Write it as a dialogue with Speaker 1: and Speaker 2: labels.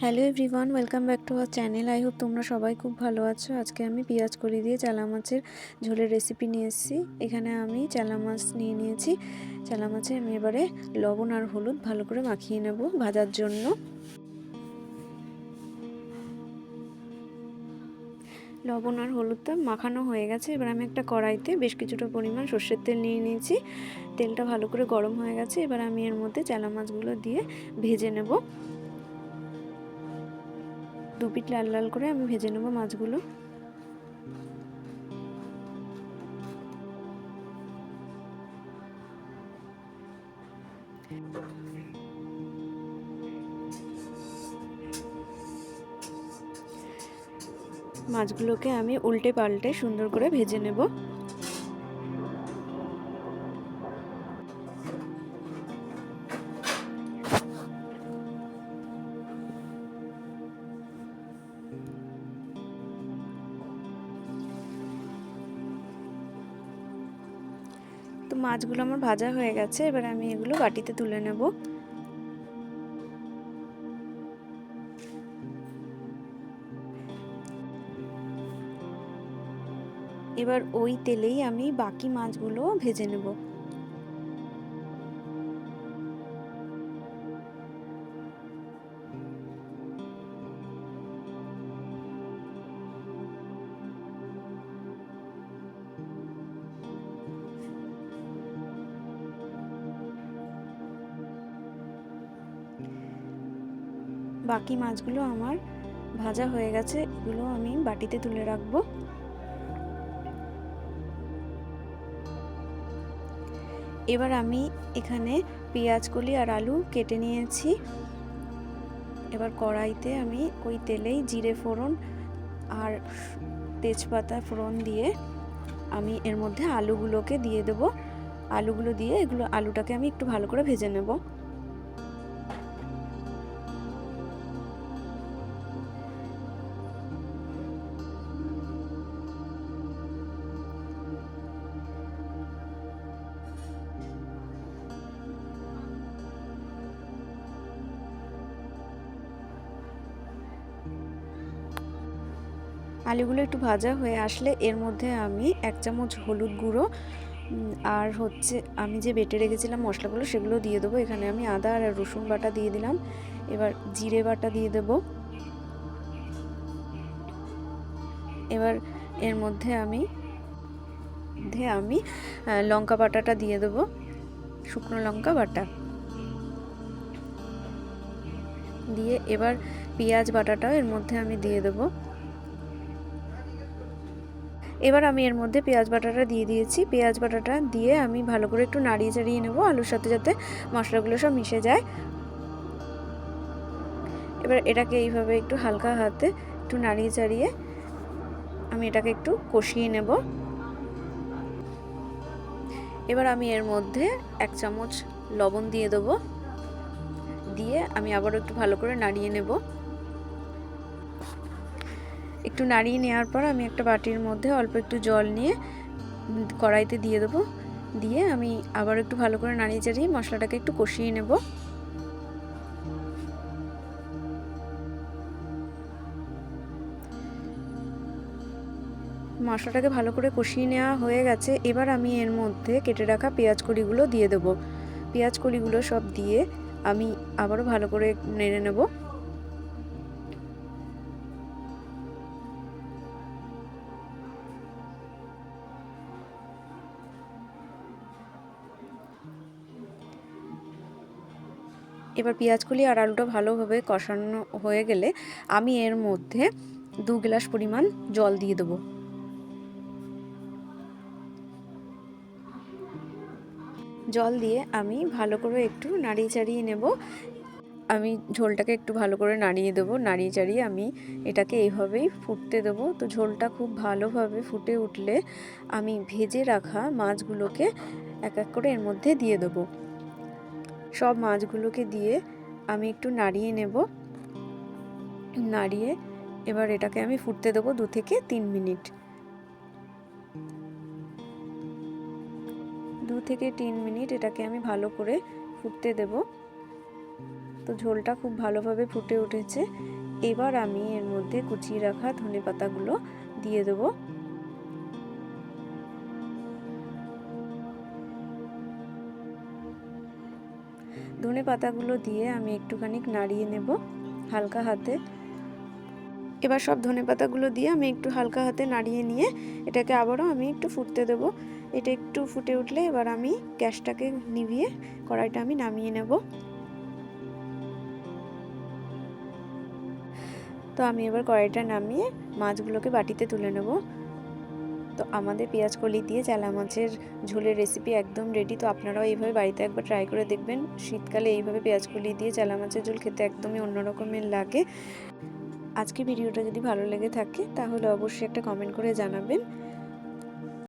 Speaker 1: Hello everyone welcome back to our channel I hope তোমরা সবাই খুব ভালো আছো। আজকে আমি পেঁয়াজ কলি দিয়ে চালা মাছের ঝোলের রেসিপি নিয়ে এসেছি। এখানে আমি চালা মাছ নিয়ে নিয়েছি। চালা মাছে আমি এবারে লবণ আর হলুদ ভালো করে মাখিয়ে নেব ভাজার জন্য। লবণ আর হলুদটা মাখানো হয়ে গেছে। এবার আমি একটা কড়াইতে বেশ কিছুটা পরিমাণ সর্ষের তেল নিয়ে নিয়েছি। তেলটা ভালো করে গরম হয়ে গেছে। এবার আমি এর মধ্যে চালা মাছগুলো দিয়ে ভেজে নেব। দু পিঠ লাল লাল করে আমি ভেজে নেব মাছগুলো। মাছগুলোকে আমি উল্টে পাল্টে সুন্দর করে ভেজে নেব। মাছগুলো আমার ভাজা হয়ে গেছে, এবার আমি এগুলো বাটিতে তুলে নেব। এবার ওই তেলেই আমি বাকি মাছগুলো ভেজে নেব। বাকি মাছগুলো আমার ভাজা হয়ে গেছে, এগুলো আমি বাটিতে তুলে রাখব। এবার আমি এখানে পেঁয়াজ কলি আর আলু কেটে নিয়েছি। এবার কড়াইতে আমি ওই তেলেই জিরে ফোড়ন আর তেজপাতা ফোড়ন দিয়ে আমি এর মধ্যে আলুগুলোকে দিয়ে দেব। আলুগুলো দিয়ে এগুলো, আলুটাকে আমি একটু ভালো করে ভেজে নেব। আলুগুলো একটু ভাজা হয়ে আসলে এর মধ্যে আমি এক চামচ হলুদ গুঁড়ো আর হচ্ছে আমি যে বেটে রেখেছিলাম মশলাগুলো সেগুলো দিয়ে দেবো। এখানে আমি আদা আর রসুন বাটা দিয়ে দিলাম। এবার জিরে বাটা দিয়ে দেবো। এবার এর মধ্যে আমি মধ্যে আমি লঙ্কা বাটাটা দিয়ে দেবো। শুকনো লঙ্কা বাটা। দিয়ে এবার পেঁয়াজ বাটাটাও এর মধ্যে আমি দিয়ে দেবো। এবার আমি এর মধ্যে পেঁয়াজ বাটাটা দিয়ে দিয়েছি। পেঁয়াজ বাটাটা দিয়ে আমি ভালো করে একটু নাড়িয়ে চাড়িয়ে নেব আলুর সাথে যাতে মশলাগুলো সব মিশে যায়। এবার এটাকে এইভাবে একটু হালকা হাতে একটু নাড়িয়ে চাড়িয়ে আমি এটাকে একটু কষিয়ে নেব। এবার আমি এর মধ্যে এক চামচ লবণ দিয়ে দেবো। দিয়ে আমি আবারও একটু ভালো করে নাড়িয়ে নেব। একটু নাড়িয়ে নেওয়ার পর আমি একটা বাটির মধ্যে অল্প একটু জল নিয়ে কড়াইতে দিয়ে দেবো। দিয়ে আমি আবার একটু ভালো করে নাড়িয়ে চাড়িয়ে মশলাটাকে একটু কষিয়ে নেব। মশলাটাকে ভালো করে কষিয়ে নেওয়া হয়ে গেছে। এবার আমি এর মধ্যে কেটে রাখা পেঁয়াজ কড়িগুলো দিয়ে দেবো। পেঁয়াজ কড়িগুলো সব দিয়ে আমি আবারও ভালো করে নেড়ে নেব। এবার পেঁয়াজগুলি আর আলুটা ভালোভাবে কষানো হয়ে গেলে আমি এর মধ্যে দু গ্লাস পরিমাণ জল দিয়ে দেবো। জল দিয়ে আমি ভালো করে একটু নাড়িয়ে চাড়িয়ে নেব। আমি ঝোলটাকে একটু ভালো করে নাড়িয়ে দেবো, নাড়িয়ে চাড়িয়ে আমি এটাকে এইভাবেই ফুটতে দেবো। তো ঝোলটা খুব ভালোভাবে ফুটে উঠলে আমি ভেজে রাখা মাছগুলোকে এক এক করে এর মধ্যে দিয়ে দেবো। সব মাছগুলোকে দিয়ে আমি একটু নাড়িয়ে নেব। নাড়িয়ে এবার এটাকে আমি ফুটতে দেবো দু থেকে তিন মিনিট। দু থেকে তিন মিনিট এটাকে আমি ভালো করে ফুটতে দেব। তো ঝোলটা খুব ভালোভাবে ফুটে উঠেছে। এবার আমি এর মধ্যে কুচিয়ে রাখা ধনে পাতাগুলো দিয়ে দেবো। ধনে পাতাগুলো দিয়ে আমি একটুখানি নাড়িয়ে নেব হালকা হাতে। এবার সব ধনে পাতাগুলো দিয়ে আমি একটু হালকা হাতে নাড়িয়ে নিয়ে এটাকে আবারও আমি একটু ফুটতে দেব। এটা একটু ফুটে উঠলে এবার আমি গ্যাসটাকে নিভিয়ে কড়াইটা আমি নামিয়ে নেব। তো আমি এবার কড়াইটা নামিয়ে মাছগুলোকে বাটিতে তুলে নেব। তো আমাদের পেঁয়াজ কলি দিয়ে জ্যালা মাছের ঝোলের রেসিপি একদম রেডি তো আপনারাও এইভাবে বাড়িতে একবার ট্রাই করে দেখবেন। শীতকালে এইভাবে পেঁয়াজ কলি দিয়ে জ্যালা মাছের ঝোল খেতে একদমই অন্যরকমের লাগে। আজকে ভিডিওটা যদি ভালো লেগে থাকে, তাহলে অবশ্যই একটা কমেন্ট করে জানাবেন।